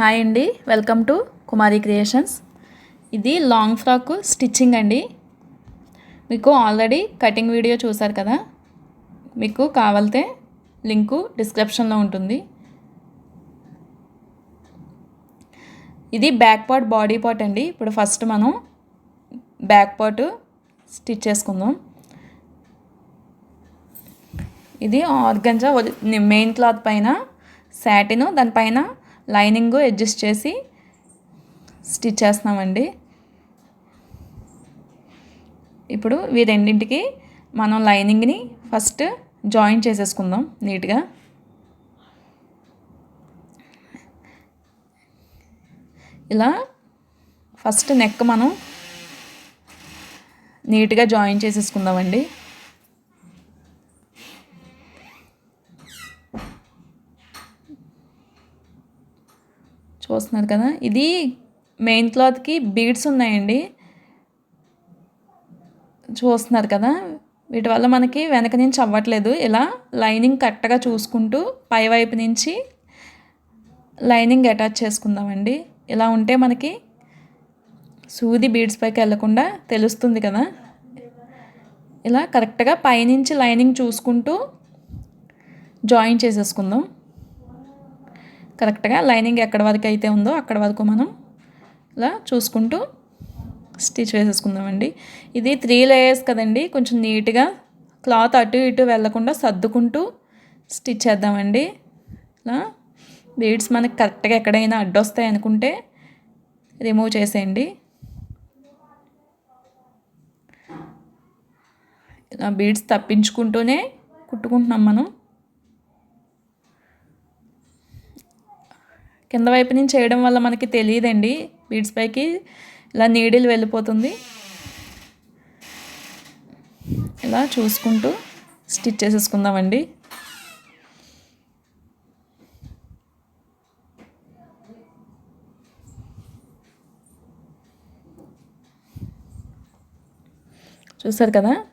Hi అండి welcome to Kumari creations. ఇది long frock stitching అండి. మీకు ఆల్రెడీ కటింగ్ వీడియో చూసారు కదా? మీకు కావాలితే లింకు డిస్క్రిప్షన్లో ఉంటుంది. ఇది బ్యాక్ పార్ట్ బాడీ పార్ట్ అండి. ఇప్పుడు ఫస్ట్ మనం బ్యాక్ పార్ట్ స్టిచ్ చేసుకుందాం. ఇది ఆర్గంజా మెయిన్ క్లాత్ పైన శాటిను దానిపైన లైనింగ్ అడ్జస్ట్ చేసి స్టిచ్ చేస్తున్నామండి. ఇప్పుడు ఈ రెండింటికి మనం లైనింగ్ని ఫస్ట్ జాయిన్ చేసేసుకుందాం నీట్గా. ఇలా ఫస్ట్ నెక్ మనం నీట్గా జాయిన్ చేసేసుకుందామండి. వస్తున్నారు కదా. ఇది మెయిన్ క్లాత్కి బీడ్స్ ఉన్నాయండి. చూస్తున్నారు కదా. వీటి వల్ల మనకి వెనక నుంచి అవ్వట్లేదు. ఇలా లైనింగ్ కరెక్ట్గా చూసుకుంటూ పై వైపు నుంచి లైనింగ్ అటాచ్ చేసుకుందామండి. ఇలా ఉంటే మనకి సూది బీడ్స్ పైకి వెళ్ళకుండా తెలుస్తుంది కదా. ఇలా కరెక్ట్గా పైనుంచి లైనింగ్ చూసుకుంటూ జాయిన్ చేసేసుకుందాం. కరెక్ట్గా లైనింగ్ ఎక్కడ వరకు అయితే ఉందో అక్కడ వరకు మనం ఇలా చూసుకుంటూ స్టిచ్ వేసేసుకుందామండి. ఇది త్రీ లేయర్స్ కదండి. కొంచెం నీట్గా క్లాత్ అటు ఇటు వెళ్ళకుండా సర్దుకుంటూ స్టిచ్ చేద్దామండి. ఇలా బీడ్స్ మనకి కరెక్ట్గా ఎక్కడైనా అడ్డొస్తాయి అనుకుంటే రిమూవ్ చేసేయండి. ఇలా బీడ్స్ తప్పించుకుంటూనే కుట్టుకుంటున్నాం మనం. కింద వైపు నుంచి చేయడం వల్ల మనకి తెలియదండి. బీడ్స్ పైకి ఇలా నీడిల్ వెళ్ళిపోతుంది. ఇలా చూసుకుంటూ స్టిచ్ చేసేసుకుందామండి. చూసారు కదా?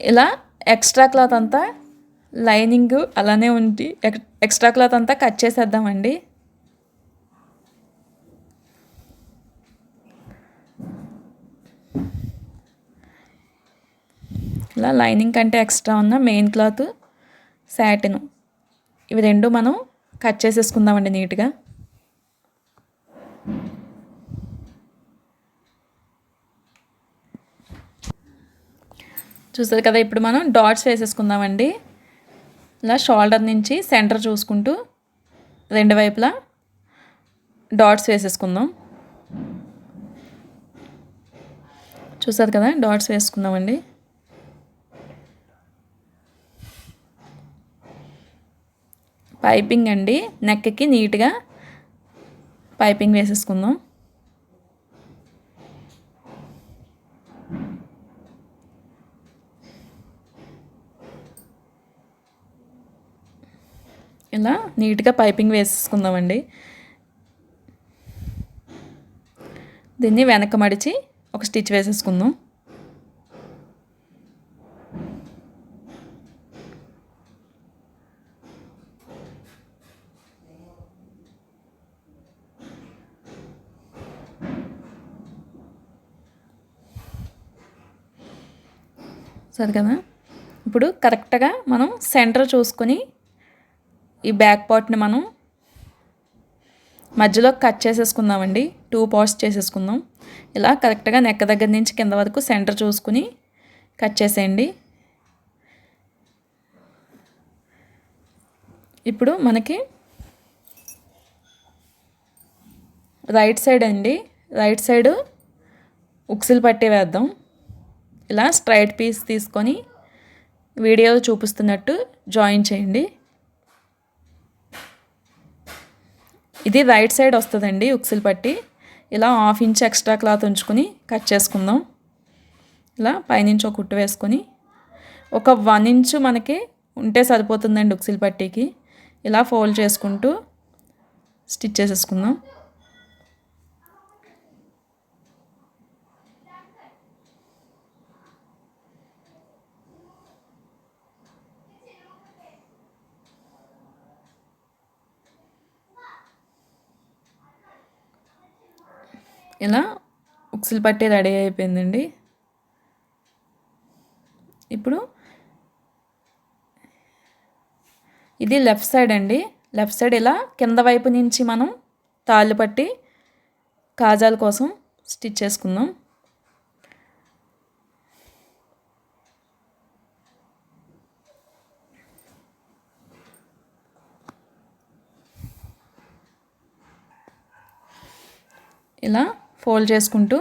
ఇలా ఎక్స్ట్రా క్లాత్ అంతా లైనింగ్ అలానే ఉండి ఎక్స్ట్రా క్లాత్ అంతా కట్ చేసేద్దామండి. ఇలా లైనింగ్ కంటే ఎక్స్ట్రా ఉన్న మెయిన్ క్లాత్ శాటిన్. ఇవి రెండు మనం కట్ చేసేసుకుందామండి నీట్గా. చూసారు కదా ఇప్పుడు మనం డాట్స్ వేసేసుకుందామండి. ఇలా షోల్డర్ నుంచి సెంటర్ చూసుకుంటూ రెండు వైపులా డాట్స్ వేసేసుకుందాం. చూసారు కదా? డాట్స్ వేసుకుందామండి. పైపింగ్ అండి. నెక్కి నీట్గా పైపింగ్ వేసేసుకుందాం. ఇలా నీట్గా పైపింగ్ వేసేసుకుందామండి. దీన్ని వెనక మడిచి ఒక స్టిచ్ వేసేసుకుందాం. సరే కదా ఇప్పుడు కరెక్ట్గా మనం సెంటర్ చూసుకొని ఈ బ్యాక్ పార్ట్ని మనం మధ్యలో కట్ చేసేసుకుందామండి. టూ పార్ట్స్ చేసేసుకుందాం. ఇలా కరెక్ట్గా నెక్క దగ్గర నుంచి కింద వరకు సెంటర్ చూసుకుని కట్ చేసేయండి. ఇప్పుడు మనకి రైట్ సైడ్ అండి. రైట్ సైడ్ ఉక్సిల్ పట్టి వేద్దాం. ఇలా స్ట్రైట్ పీస్ తీసుకొని వీడియో చూపిస్తున్నట్టు జాయిన్ చేయండి. ఇది రైట్ సైడ్ వస్తుందండి ఉక్సిల్ పట్టి. ఇలా హాఫ్ ఇంచ్ ఎక్స్ట్రా క్లాత్ ఉంచుకొని కట్ చేసుకుందాం. ఇలా పైనుంచి ఒక కుట్టు వేసుకొని ఒక వన్ ఇంచు మనకి ఉంటే సరిపోతుందండి ఉక్సిల్ పట్టీకి. ఇలా ఫోల్డ్ చేసుకుంటూ స్టిచ్ చేసేసుకుందాం. ఇలా ఉక్సులు పట్టి రెడీ అయిపోయిందండి. ఇప్పుడు ఇది లెఫ్ట్ సైడ్ అండి. లెఫ్ట్ సైడ్ ఇలా కింద వైపు నుంచి మనం తాళ్ళు పట్టి కాజాల కోసం స్టిచ్ చేసుకుందాం. ఇలా ఫోల్డ్ చేసుకుంటూ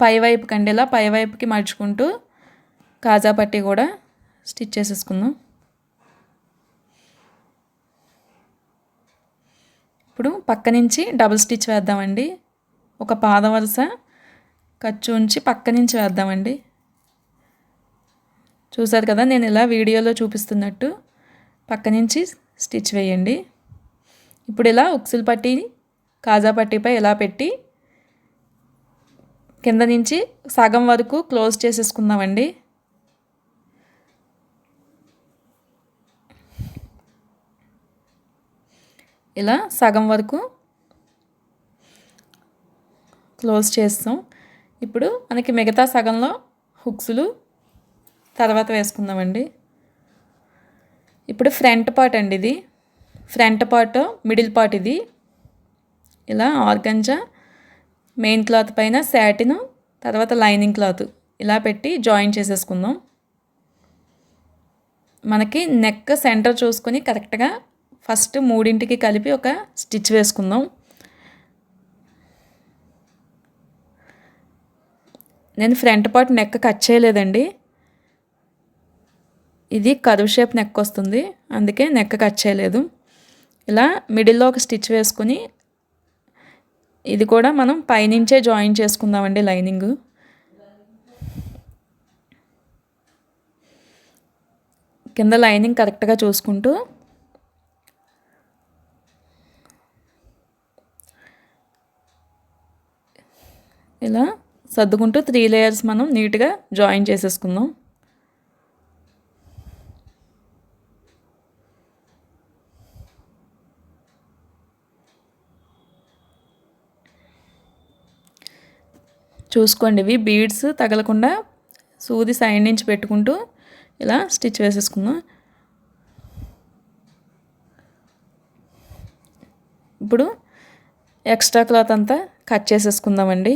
పై కండేలా పైవైపుకి ఇలా పై వైపుకి మడుచుకుంటూ కాజా పట్టి కూడా స్టిచ్ చేసేసుకుందాం. ఇప్పుడు పక్క నుంచి డబుల్ స్టిచ్ వేద్దామండి. ఒక పాద వరుస ఖర్చు ఉంచి పక్క నుంచి వేద్దామండి. చూసారు కదా నేను ఇలా వీడియోలో చూపిస్తున్నట్టు పక్క నుంచి స్టిచ్ వేయండి. ఇప్పుడు ఇలా ఉక్సులు పట్టి కాజా పట్టిపై ఇలా పెట్టి కింద నుంచి సగం వరకు క్లోజ్ చేసేసుకుందామండి. ఇలా సగం వరకు క్లోజ్ చేస్తాం. ఇప్పుడు మనకి మిగతా సగంలో హుక్స్లు తర్వాత వేసుకుందామండి. ఇప్పుడు ఫ్రంట్ పార్ట్ అండి ఇది. ఫ్రంట్ పార్ట్ మిడిల్ పార్ట్ ఇది. ఇలా ఆర్గంజా మెయిన్ క్లాత్ పైన శాటిన్ తర్వాత లైనింగ్ క్లాత్ ఇలా పెట్టి జాయిన్ చేసేసుకుందాం. మనకి నెక్ సెంటర్ చూసుకొని కరెక్ట్గా ఫస్ట్ మూడింటికి కలిపి ఒక స్టిచ్ వేసుకుందాం. నేను ఫ్రంట్ పార్ట్ నెక్ కట్ చేయలేదండి. ఇది కరువు షేప్ నెక్ వస్తుంది అందుకే నెక్ కట్ చేయలేదు. ఇలా మిడిల్లో ఒక స్టిచ్ వేసుకొని ఇది కూడా మనం పైనుంచే జాయిన్ చేసుకుందామండి లైనింగ్. కింద లైనింగ్ కరెక్ట్గా చూసుకుంటూ ఇలా సర్దుకుంటూ త్రీ లేయర్స్ మనం నీట్గా జాయిన్ చేసేసుకుందాం. చూసుకోండి ఇవి బీడ్స్ తగలకుండా సూది సైడ్ నుంచి పెట్టుకుంటూ ఇలా స్టిచ్ వేసేసుకుందాం. ఇప్పుడు ఎక్స్ట్రా క్లాత్ అంతా కట్ చేసేసుకుందామండి.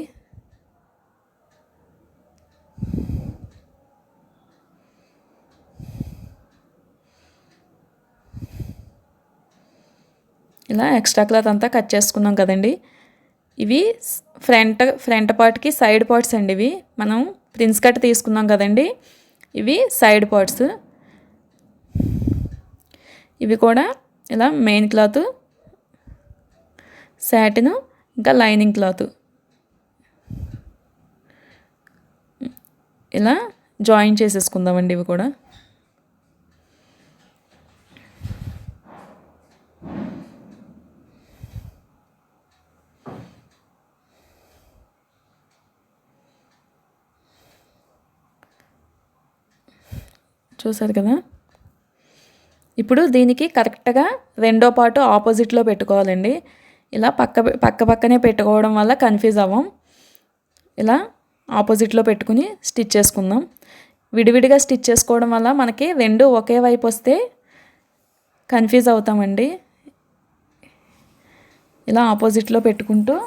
ఇలా ఎక్స్ట్రా క్లాత్ అంతా కట్ చేసుకున్నాం కదండి. ఇవి ఫ్రంట్ ఫ్రంట్ పార్ట్కి సైడ్ పార్ట్స్ అండి ఇవి. మనం ప్రిన్స్ కట్ తీసుకున్నాం కదండి. ఇవి సైడ్ పార్ట్స్. ఇవి కూడా ఇలా మెయిన్ క్లాత్ శాటిన్ ఇంకా లైనింగ్ క్లాత్. ఇలా జాయిన్ చేసేసుకుందామండి ఇవి కూడా. చూసారు కదా? ఇప్పుడు దీనికి కరెక్ట్గా రెండో పాటు ఆపోజిట్లో పెట్టుకోవాలండి. ఇలా పక్క పక్క పక్కనే పెట్టుకోవడం వల్ల కన్ఫ్యూజ్ అవ్వం. ఇలా ఆపోజిట్లో పెట్టుకుని స్టిచ్ చేసుకుందాం. విడివిడిగా స్టిచ్ చేసుకోవడం వల్ల మనకి రెండు ఒకే వైపు వస్తే కన్ఫ్యూజ్ అవుతామండి. ఇలా ఆపోజిట్లో పెట్టుకుంటూ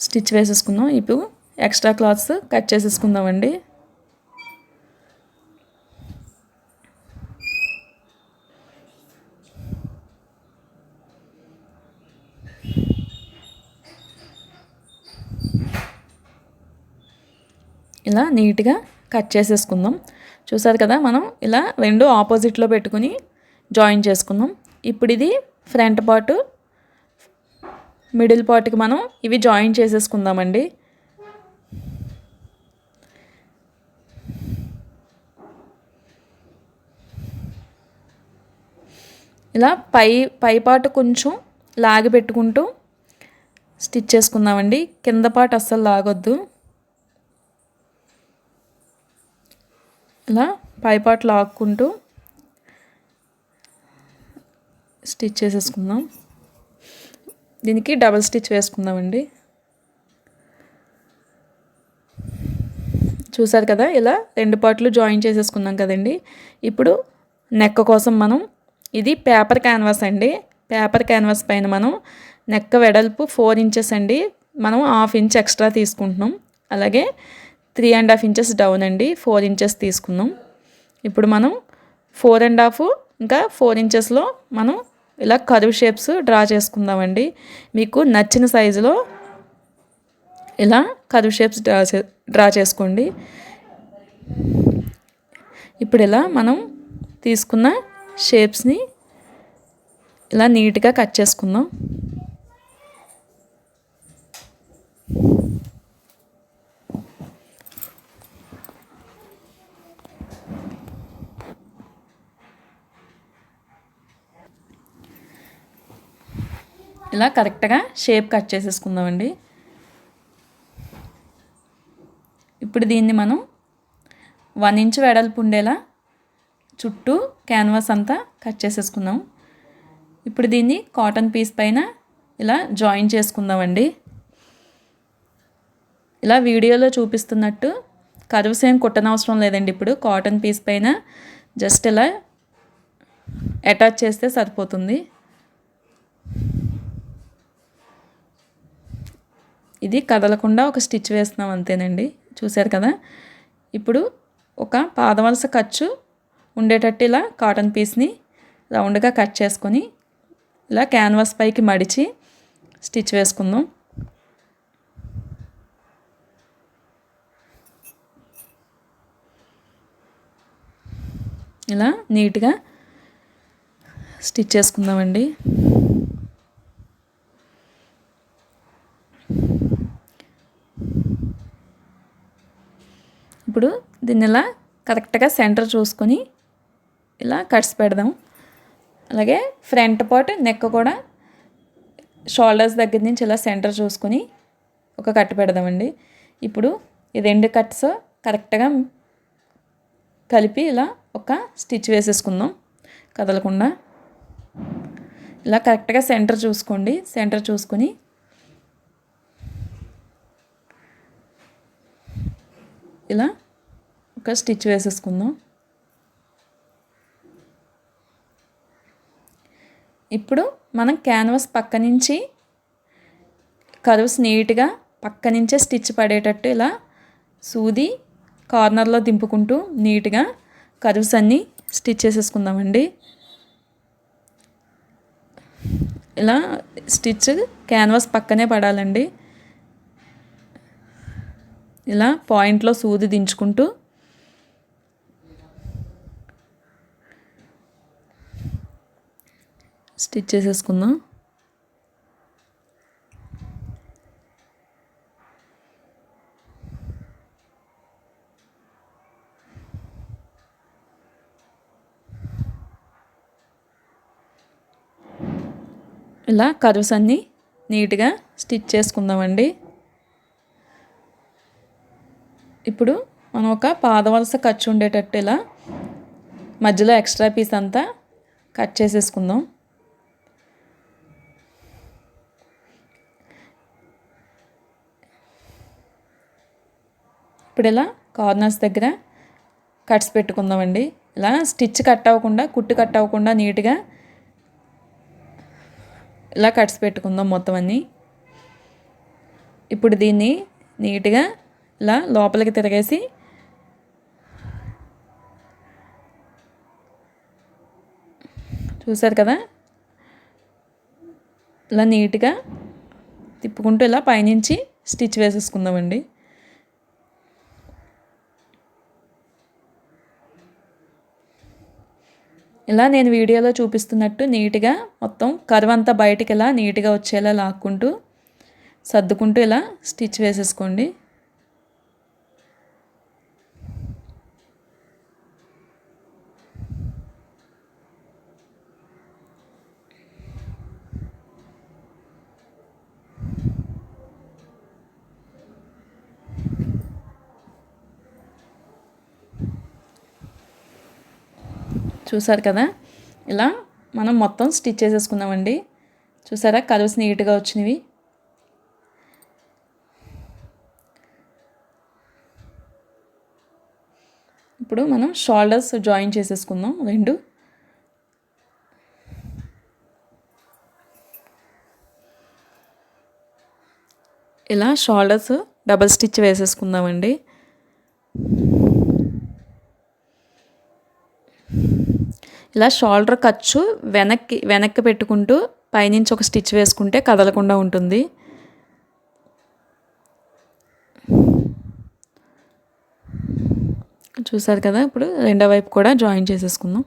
స్టిచ్ వేసేసుకుందాం. ఇప్పుడు ఎక్స్ట్రా క్లాత్స్ కట్ చేసేసుకుందామండి. ఇలా నీట్గా కట్ చేసేసుకుందాం. చూసారు కదా మనం ఇలా రెండు ఆపోజిట్లో పెట్టుకుని జాయిన్ చేసుకుందాం ఇప్పుడు ఇది ఫ్రంట్ పార్ట్ మిడిల్ పార్ట్కి మనం ఇవి జాయిన్ చేసేసుకుందామండి. ఇలా పై పై పార్ట్ కొంచెం లాగి పెట్టుకుంటూ స్టిచ్ చేసుకుందామండి. కింద పార్ట్ అస్సలు లాగొద్దు. ఇలా పైపాట్ లాక్కుంటూ స్టిచ్ చేసేసుకుందాం. దీనికి డబల్ స్టిచ్ వేసుకుందామండి. చూసారు కదా ఇలా రెండు పార్ట్లు జాయిన్ చేసేసుకున్నాం కదండి. ఇప్పుడు నెక్క కోసం మనం ఇది పేపర్ క్యాన్వాస్ అండి. పేపర్ క్యాన్వాస్ పైన మనం నెక్క వెడల్పు ఫోర్ ఇంచెస్ అండి. మనం హాఫ్ ఇంచ్ ఎక్స్ట్రా తీసుకుంటున్నాం. అలాగే three and half inches down అండి. ఫోర్ ఇంచెస్ తీసుకున్నాం ఇప్పుడు మనం ఫోర్ అండ్ హాఫ్ ఇంకా ఫోర్ ఇంచెస్లో మనం ఇలా కరువు షేప్స్ డ్రా చేసుకుందామండి. మీకు నచ్చిన సైజులో ఇలా కరువు షేప్స్ డ్రా చే డ్రా చేసుకోండి. ఇప్పుడు ఇలా మనం తీసుకున్న షేప్స్ని ఇలా నీట్గా కట్ చేసుకుందాం. ఇలా కరెక్ట్గా షేప్ కట్ చేసేసుకుందామండి. ఇప్పుడు దీన్ని మనం వన్ ఇంచ్ వెడల్పు ఉండేలా చుట్టూ క్యాన్వాస్ అంతా కట్ చేసేసుకుందాం. ఇప్పుడు దీన్ని కాటన్ పీస్ పైన ఇలా జాయిన్ చేసుకుందామండి. ఇలా వీడియోలో చూపిస్తున్నట్టు కర్వ్స్ ఏం కుట్టనవసరం లేదండి ఇప్పుడు. కాటన్ పీస్ పైన జస్ట్ ఇలా అటాచ్ చేస్తే సరిపోతుంది. ఇది కదలకుండా ఒక స్టిచ్ వేస్తున్నాం అంతేనండి. చూశారు కదా? ఇప్పుడు ఒక పాదవలస ఖర్చు ఉండేటట్టు ఇలా కాటన్ పీస్ని రౌండ్గా కట్ చేసుకొని ఇలా క్యాన్వాస్ పైకి మడిచి స్టిచ్ వేసుకుందాం. ఇలా నీట్గా స్టిచ్ చేసుకుందామండి ఇప్పుడు దీన్ని ఇలా కరెక్ట్గా సెంటర్ చూసుకొని ఇలా కట్స్ పెడదాం. అలాగే ఫ్రంట్ పార్ట్ నెక్ కూడా షోల్డర్స్ దగ్గర నుంచి ఇలా సెంటర్ చూసుకొని ఒక కట్ పెడదామండి. ఇప్పుడు ఈ రెండు కట్స్ కరెక్ట్గా కలిపి ఇలా ఒక స్టిచ్ వేసేసుకుందాం. కదలకుండా. ఇలా కరెక్ట్గా సెంటర్ చూసుకోండి. సెంటర్ చూసుకొని ఇలా ఒక స్టిచ్ వేసేసుకుందాం. ఇప్పుడు మనం క్యాన్వాస్ పక్క నుంచి కర్వ్స్ నీట్గా పక్క నుంచే స్టిచ్ పడేటట్టు ఇలా సూది కార్నర్లో దింపుకుంటూ నీట్గా కర్వ్స్ అన్నీ స్టిచ్ చేసేసుకుందామండి. ఇలా స్టిచ్ క్యాన్వాస్ పక్కనే పడాలండి. ఇలా పాయింట్లో సూది దించుకుంటూ స్టిచ్ చేసేసుకుందాం. ఇలా కర్వ్స్ అన్నీ నీట్గా స్టిచ్ చేసుకుందామండి. ఇప్పుడు మనం ఒక పాదవలస ఖర్చు ఉండేటట్టు ఇలా మధ్యలో ఎక్స్ట్రా పీస్ అంతా కట్ చేసేసుకుందాం. ఇప్పుడు ఇలా కార్నర్స్ దగ్గర కట్స్ పెట్టుకుందామండి. ఇలా స్టిచ్ కట్ అవ్వకుండా కుట్టు కట్ అవ్వకుండా నీట్గా ఇలా కట్స్ పెట్టుకుందాం మొత్తం అన్నీ. ఇప్పుడు దీన్ని నీట్గా ఇలా లోపలికి తిరగేసి చూసారు కదా? ఇలా నీట్గా తిప్పుకుంటూ ఇలా పైనుంచి స్టిచ్ వేసేసుకుందామండి. ఇలా నేను వీడియోలో చూపిస్తున్నట్టు నీట్గా మొత్తం కరువు అంతా బయటికి ఇలా నీట్గా వచ్చేలా లాక్కుంటూ సర్దుకుంటూ ఇలా స్టిచ్ వేసేసుకోండి. చూసారు కదా? ఇలా మనం మొత్తం స్టిచ్ చేసేసుకుందామండి. చూసారా? కలర్స్ నీట్గా వచ్చినవి. ఇప్పుడు మనం షోల్డర్స్ జాయిన్ చేసేసుకుందాం. రెండు. ఇలా షోల్డర్స్ డబల్ స్టిచ్ వేసేసుకుందామండి. ఇలా షోల్డర్ ఖర్చు వెనక్కి వెనక్కి పెట్టుకుంటూ పైనుంచి ఒక స్టిచ్ వేసుకుంటే కదలకుండా ఉంటుంది. చూసారు కదా ఇప్పుడు రెండో వైపు కూడా జాయిన్ చేసేసుకుందాం.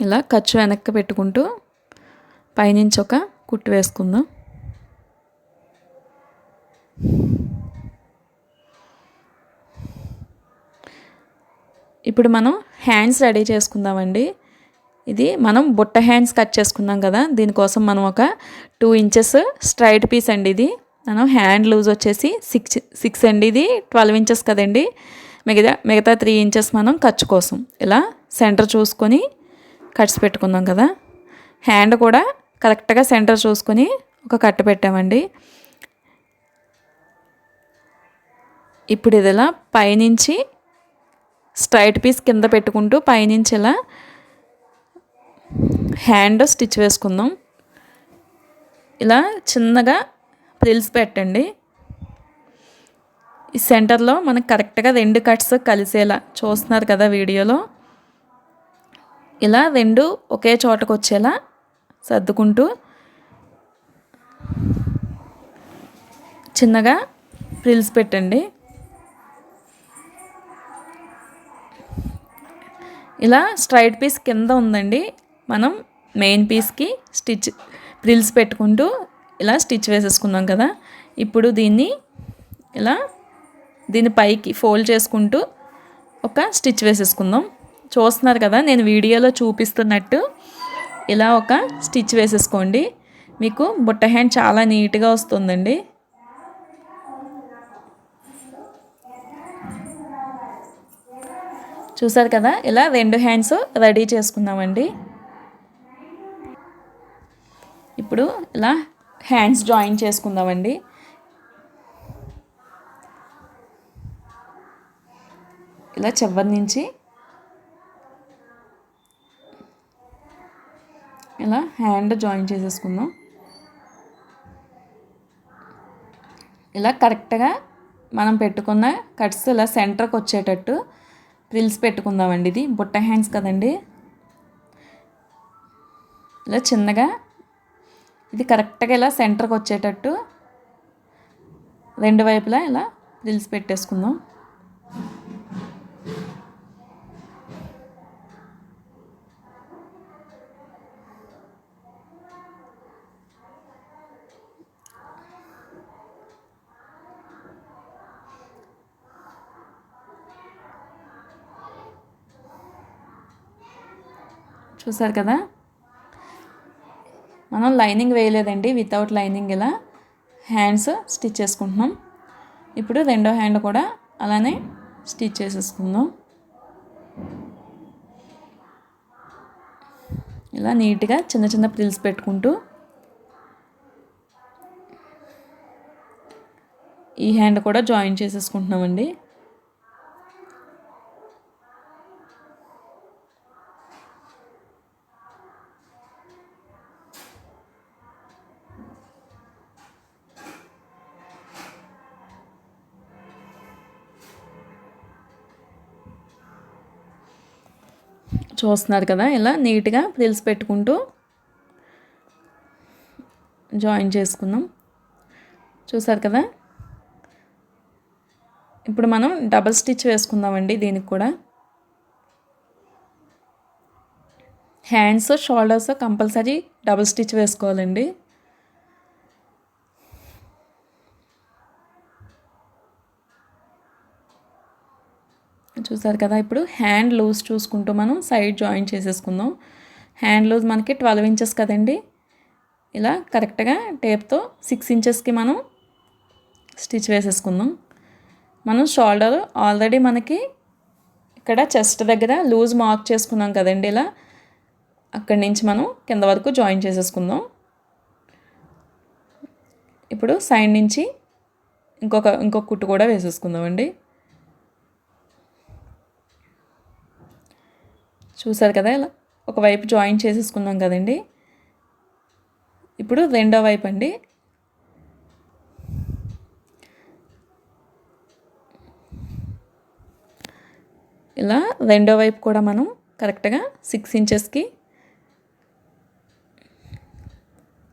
ఇలా ఖర్చు వెనక్కి పెట్టుకుంటూ పైనుంచి ఒక కుట్టు వేసుకుందాం. ఇప్పుడు మనం హ్యాండ్స్ రెడీ చేసుకుందామండి. ఇది మనం బుట్ట హ్యాండ్స్ కట్ చేసుకుందాం కదా దీనికోసం మనం ఒక టూ ఇంచెస్ స్ట్రైట్ పీస్ అండి ఇది. మనం హ్యాండ్ లూజ్ వచ్చేసి సిక్స్ సిక్స్ అండి ఇది ట్వెల్వ్ ఇంచెస్ కదండి. మిగతా మిగతా త్రీ ఇంచెస్ మనం ఖర్చు కోసం. ఇలా సెంటర్ చూసుకొని కట్స్ పెట్టుకుందాం కదా. హ్యాండ్ కూడా కరెక్ట్గా సెంటర్ చూసుకొని ఒక కట్ట పెట్టామండి. ఇప్పుడు ఇది ఇలా పైనుంచి స్ట్రైట్ పీస్ కింద పెట్టుకుంటూ పైనుంచి ఇలా హ్యాండ్ స్టిచ్ వేసుకుందాం. ఇలా చిన్నగా ప్రిల్స్ పెట్టండి. ఈ సెంటర్లో మనకు కరెక్ట్గా రెండు కట్స్ కలిసేలా చూస్తున్నారు కదా వీడియోలో. ఇలా రెండు ఒకే చోటకు వచ్చేలా సర్దుకుంటూ చిన్నగా ప్రిల్స్ పెట్టండి. ఇలా స్ట్రైట్ పీస్ కింద ఉందండి. మనం మెయిన్ పీస్కి స్టిచ్ ప్రిల్స్ పెట్టుకుంటూ ఇలా స్టిచ్ వేసేసుకుందాం కదా. ఇప్పుడు దీన్ని ఇలా దీని పైకి ఫోల్డ్ చేసుకుంటూ ఒక స్టిచ్ వేసేసుకుందాం. చూస్తున్నారు కదా నేను వీడియోలో చూపిస్తున్నట్టు ఇలా ఒక స్టిచ్ వేసేసుకోండి. మీకు బుట్ట హ్యాండ్ చాలా నీట్గా వస్తుందండి. చూసారు కదా? ఇలా రెండు హ్యాండ్స్ రెడీ చేసుకుందామండి. ఇప్పుడు ఇలా హ్యాండ్స్ జాయిన్ చేసుకుందామండి. ఇలా చివరి నుంచి ఇలా హ్యాండ్ జాయిన్ చేసేసుకుందాం. ఇలా కరెక్ట్గా మనం పెట్టుకున్న కట్స్ ఇలా సెంటర్కి వచ్చేటట్టు ప్రిల్స్ పెట్టుకుందామండి ఇది. బుట్ట హ్యాండ్స్ కదండి. ఇలా చిన్నగా ఇది కరెక్ట్గా ఇలా సెంటర్కి వచ్చేటట్టు రెండు వైపులా ఇలా ప్రిల్స్ పెట్టేసుకుందాం. చూసారు కదా? మనం లైనింగ్ వేయలేదండి వితౌట్ లైనింగ్ ఇలా హ్యాండ్స్ స్టిచ్ చేసుకుంటున్నాం. ఇప్పుడు రెండో హ్యాండ్ కూడా అలానే స్టిచ్ చేసేసుకుందాం. ఇలా నీట్గా చిన్న చిన్న ప్రిల్స్ పెట్టుకుంటూ ఈ హ్యాండ్ కూడా జాయిన్ చేసేసుకుంటున్నామండి. చూస్తున్నారు కదా ఇలా నీట్గా ప్రిల్స్ పెట్టుకుంటూ జాయిన్ చేసుకుందాం. చూసారు కదా? ఇప్పుడు మనం డబల్ స్టిచ్ వేసుకుందామండి దీనికి కూడా. Hands shoulders compulsory double stitch వేసుకోవాలండి. చూసారు కదా ఇప్పుడు హ్యాండ్ లూజ్ చూసుకుంటూ మనం సైడ్ జాయిన్ చేసేసుకుందాం. హ్యాండ్ లూజ్ మనకి ట్వెల్వ్ ఇంచెస్ కదండి. ఇలా కరెక్ట్గా టేప్తో సిక్స్ ఇంచెస్కి మనం స్టిచ్ వేసేసుకుందాం. మనం షోల్డర్ ఆల్రెడీ మనకి ఇక్కడ చెస్ట్ దగ్గర లూజ్ మార్క్ చేసుకున్నాం కదండి ఇలా. అక్కడి నుంచి మనం కింద వరకు జాయిన్ చేసేసుకుందాం. ఇప్పుడు సైడ్ నుంచి ఇంకొక ఇంకొక కుట్టు కూడా వేసేసుకుందామండి. చూసారు కదా ఇలా? ఒకవైపు జాయిన్ చేసేసుకున్నాం కదండి. ఇప్పుడు రెండో వైపు అండి. ఇలా రెండో వైపు కూడా మనం కరెక్ట్గా సిక్స్ ఇంచెస్కి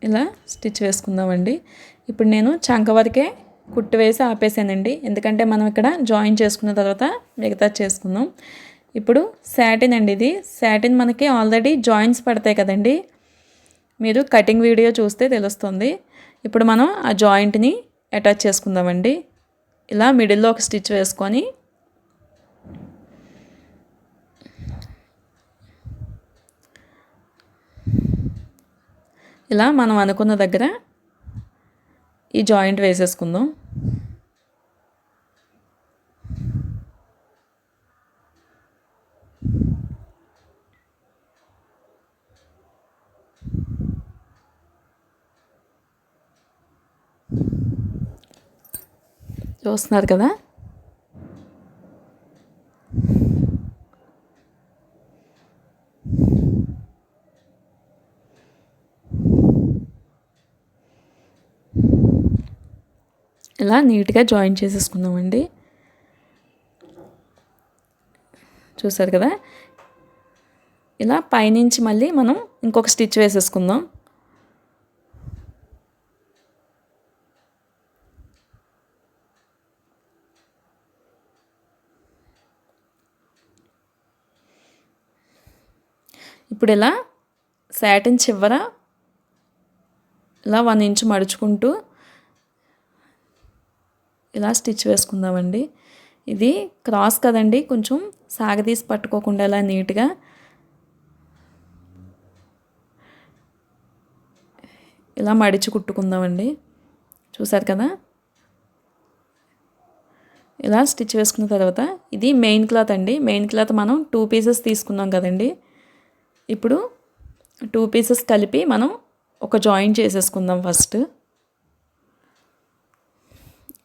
ఇలా స్టిచ్ వేసుకుందామండి. ఇప్పుడు నేను చంక వరకే కుట్టు వేసి ఆపేసానండి. ఎందుకంటే మనం ఇక్కడ జాయిన్ చేసుకున్న తర్వాత మిగతా చేసుకుందాం. ఇప్పుడు శాటిన్ అండి ఇది. శాటిన్ మనకి ఆల్రెడీ జాయింట్స్ పడతాయి కదండి. మీరు కటింగ్ వీడియో చూస్తే తెలుస్తుంది. ఇప్పుడు మనం ఆ జాయింట్ని అటాచ్ చేసుకుందామండి. ఇలా మిడిల్లో ఒక స్టిచ్ వేసుకొని ఇలా మనం అనుకున్న దగ్గర ఈ జాయింట్ వేసేసుకుందాం. చూస్తున్నారు కదా? ఇలా నీట్గా జాయిన్ చేసేసుకుందామండి. చూసారు కదా? ఇలా పైనుంచి మళ్ళీ మనం ఇంకొక స్టిచ్ వేసేసుకుందాం. ఇప్పుడు ఇలా శాటిన్ చివర ఇలా వన్ ఇంచ్ మడుచుకుంటూ ఇలా స్టిచ్ వేసుకుందామండి. ఇది క్రాస్ కదండి కొంచెం సాగదీసి పట్టుకోకుండా ఇలా నీట్గా. ఇలా మడిచి కుట్టుకుందామండి. చూసారు కదా? ఇలా స్టిచ్ వేసుకున్న తర్వాత ఇది మెయిన్ క్లాత్ అండి. మెయిన్ క్లాత్ మనం టూ పీసెస్ తీసుకున్నాం కదండి. ఇప్పుడు టూ పీసెస్ కలిపి మనం ఒక జాయిన్ చేసేసుకుందాం ఫస్ట్.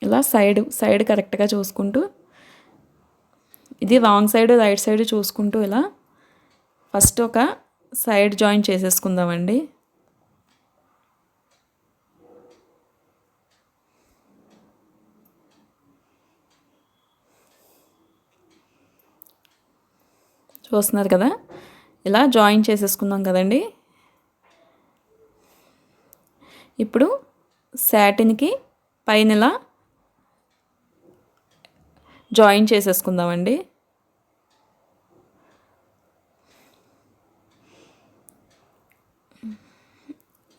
ఇలా సైడ్ సైడ్ కరెక్ట్గా చూసుకుంటూ ఇది రాంగ్ సైడ్ రైట్ సైడ్ చూసుకుంటూ ఇలా ఫస్ట్ ఒక సైడ్ జాయిన్ చేసేసుకుందామండి. చూస్తున్నారు కదా? ఇలా జాయిన్ చేసేసుకుందాం కదండి. ఇప్పుడు శాటిన్కి పైన ఇలా జాయిన్ చేసేసుకుందామండి.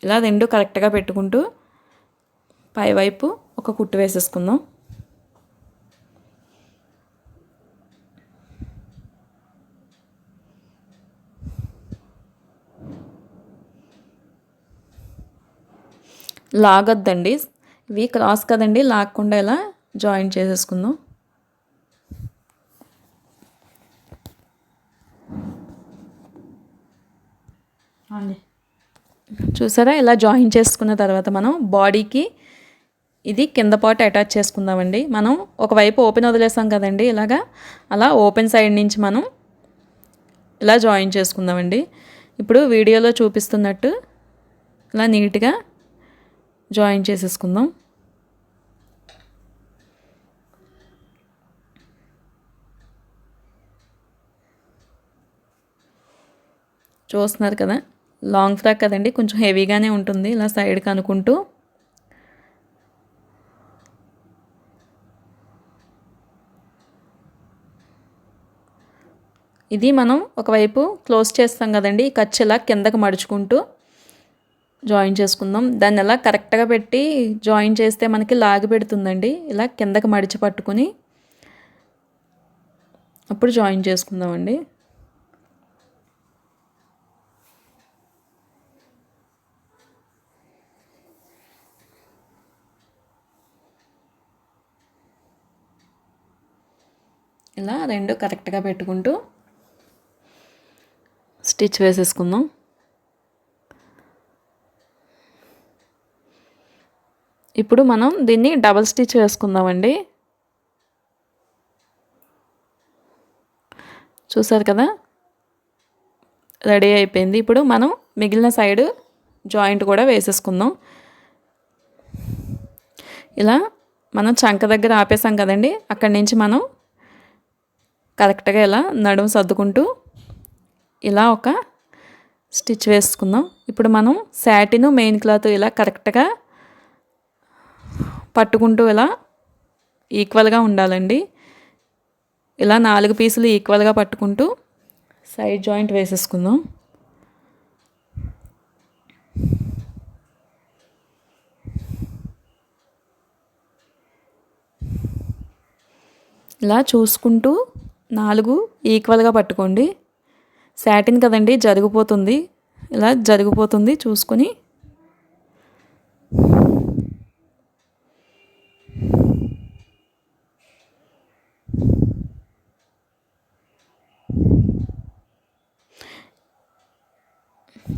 ఇలా రెండు కరెక్ట్గా పెట్టుకుంటూ పైవైపు ఒక కుట్టు వేసేసుకుందాం. లాగొద్దండి. ఇవి క్రాస్ కదండి లాగకుండా ఇలా జాయిన్ చేసేసుకుందాం. చూసారా? ఇలా జాయిన్ చేసుకున్న తర్వాత మనం బాడీకి ఇది కింద పాటు అటాచ్ చేసుకుందామండి. మనం ఒకవైపు ఓపెన్ వదిలేసాం కదండి ఇలాగా అలా ఓపెన్ సైడ్ నుంచి మనం ఇలా జాయిన్ చేసుకుందామండి. ఇప్పుడు వీడియోలో చూపిస్తున్నట్టు ఇలా నీట్గా జాయిన్ చేసేసుకుందాం. చూస్తున్నారు కదా? లాంగ్ ఫ్రాక్ కదండి కొంచెం హెవీగానే ఉంటుంది ఇలా సైడ్కి అనుకుంటూ. ఇది మనం ఒకవైపు క్లోజ్ చేస్తాం కదండి ఈ ఖర్చు ఇలా కిందకు మడుచుకుంటూ. జాయిన్ చేసుకుందాం. దాన్ని ఎలా కరెక్ట్గా పెట్టి జాయిన్ చేస్తే మనకి లాగి పెడుతుందండి. ఇలా కిందకి మడిచి పట్టుకుని అప్పుడు జాయిన్ చేసుకుందామండి. ఇలా రెండు కరెక్ట్గా పెట్టుకుంటూ స్టిచ్ వేసేసుకుందాం. ఇప్పుడు మనం దీన్ని డబల్ స్టిచ్ వేసుకుందామండి చూసారు కదా? రెడీ అయిపోయింది. ఇప్పుడు మనం మిగిలిన సైడ్ జాయింట్ కూడా వేసేసుకుందాం. ఇలా మనం చంక దగ్గర ఆపేసాం కదండి అక్కడి నుంచి మనం కరెక్ట్గా ఇలా నడుము సర్దుకుంటూ ఇలా ఒక స్టిచ్ వేసుకుందాం. ఇప్పుడు మనం శాటిను మెయిన్ క్లాత్ ఇలా కరెక్ట్గా పట్టుకుంటూ ఇలా ఈక్వల్గా ఉండాలండి. ఇలా నాలుగు పీసులు ఈక్వల్గా పట్టుకుంటూ సైడ్ జాయింట్ వేసేసుకుందాం. ఇలా చూసుకుంటూ నాలుగు ఈక్వల్గా పట్టుకోండి. శాటిన్ కదండి జరిగిపోతుంది. ఇలా జరిగిపోతుంది చూసుకొని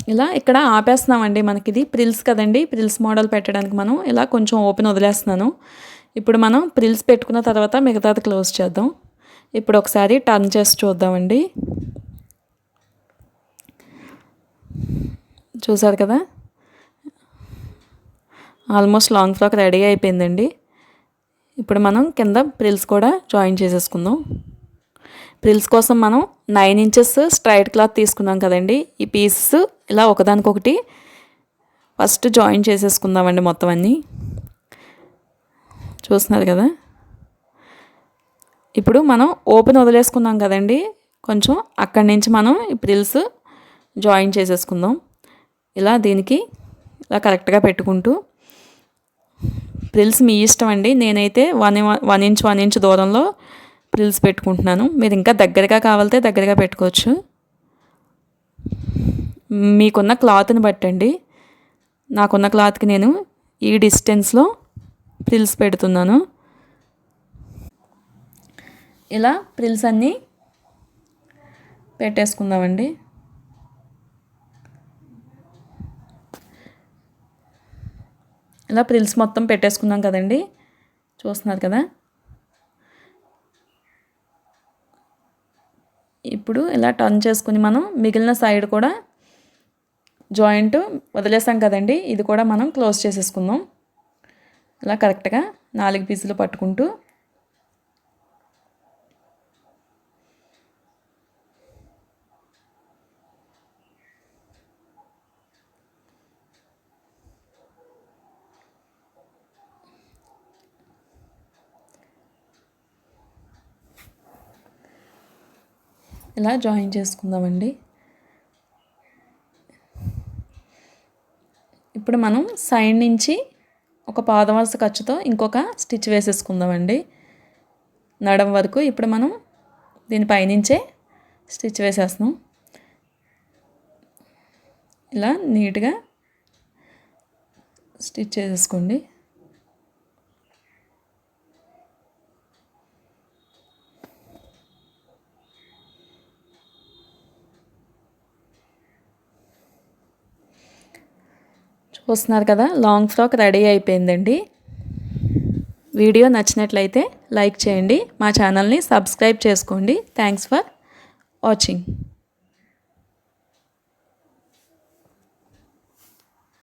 ఇలా ఇక్కడ ఆపేస్తున్నామండి మనకి ఇది ప్రిల్స్ కదండి. ప్రిల్స్ మోడల్ పెట్టడానికి మనం ఇలా కొంచెం ఓపెన్ వదిలేస్తున్నాను. ఇప్పుడు మనం ప్రిల్స్ పెట్టుకున్న తర్వాత మిగతాది క్లోజ్ చేద్దాం. ఇప్పుడు ఒకసారి టర్న్ చేసి చూద్దామండి. చూసారు కదా? ఆల్మోస్ట్ లాంగ్ ఫ్రాక్ రెడీ అయిపోయిందండి. ఇప్పుడు మనం కింద ప్రిల్స్ కూడా జాయిన్ చేసేసుకుందాం. ప్రిల్స్ కోసం మనం నైన్ ఇంచెస్ స్ట్రైట్ క్లాత్ తీసుకున్నాం కదండి. ఈ పీసెస్ ఇలా ఒకదానికొకటి ఫస్ట్ జాయిన్ చేసేసుకుందామండి మొత్తం అన్నీ. చూస్తున్నారు కదా? ఇప్పుడు మనం ఓపెన్ వదిలేసుకున్నాం కదండి. కొంచెం అక్కడి నుంచి మనం ఈ ప్రిల్స్ జాయిన్ చేసేసుకుందాం. ఇలా దీనికి ఇలా కరెక్ట్గా పెట్టుకుంటూ. ప్రిల్స్ మీ ఇష్టం అండి. నేనైతే one one inch one inch దూరంలో ప్రిల్స్ పెట్టుకుంటున్నాను. మీరు ఇంకా దగ్గరగా కావాలితే దగ్గరగా పెట్టుకోవచ్చు. మీకున్న క్లాత్ని బట్టండి. నాకున్న క్లాత్కి నేను ఈ డిస్టెన్స్లో ప్రిల్స్ పెడుతున్నాను. ఇలా ప్రిల్స్ అన్నీ పెట్టేసుకుందామండి. ఇలా ప్రిల్స్ మొత్తం పెట్టేసుకున్నాం కదండి. చూస్తున్నారు కదా? ఇప్పుడు ఇలా టర్న్ చేసుకుని మనం మిగిలిన సైడ్ కూడా జాయింట్ వదిలేసాం కదండి. ఇది కూడా మనం క్లోజ్ చేసేసుకుందాం. ఇలా కరెక్ట్గా నాలుగు పీసులు పట్టుకుంటూ ఇలా జాయిన్ చేసుకుందామండి? ఇప్పుడు మనం సైడ్ నుంచి ఒక పాదవలస ఖర్చుతో ఇంకొక స్టిచ్ వేసేసుకుందామండి. నడం వరకు ఇప్పుడు మనం దీని పైనుంచే స్టిచ్ వేసేస్తున్నాం. ఇలా నీట్గా స్టిచ్ చేసేసుకోండి. చూస్తున్నారు కదా లాంగ్ ఫ్రాక్ రెడీ అయిపోయిందండి. వీడియో నచ్చినట్లయితే లైక్ చేయండి మా ఛానల్ని సబ్స్క్రైబ్ చేసుకోండి. Thanks for watching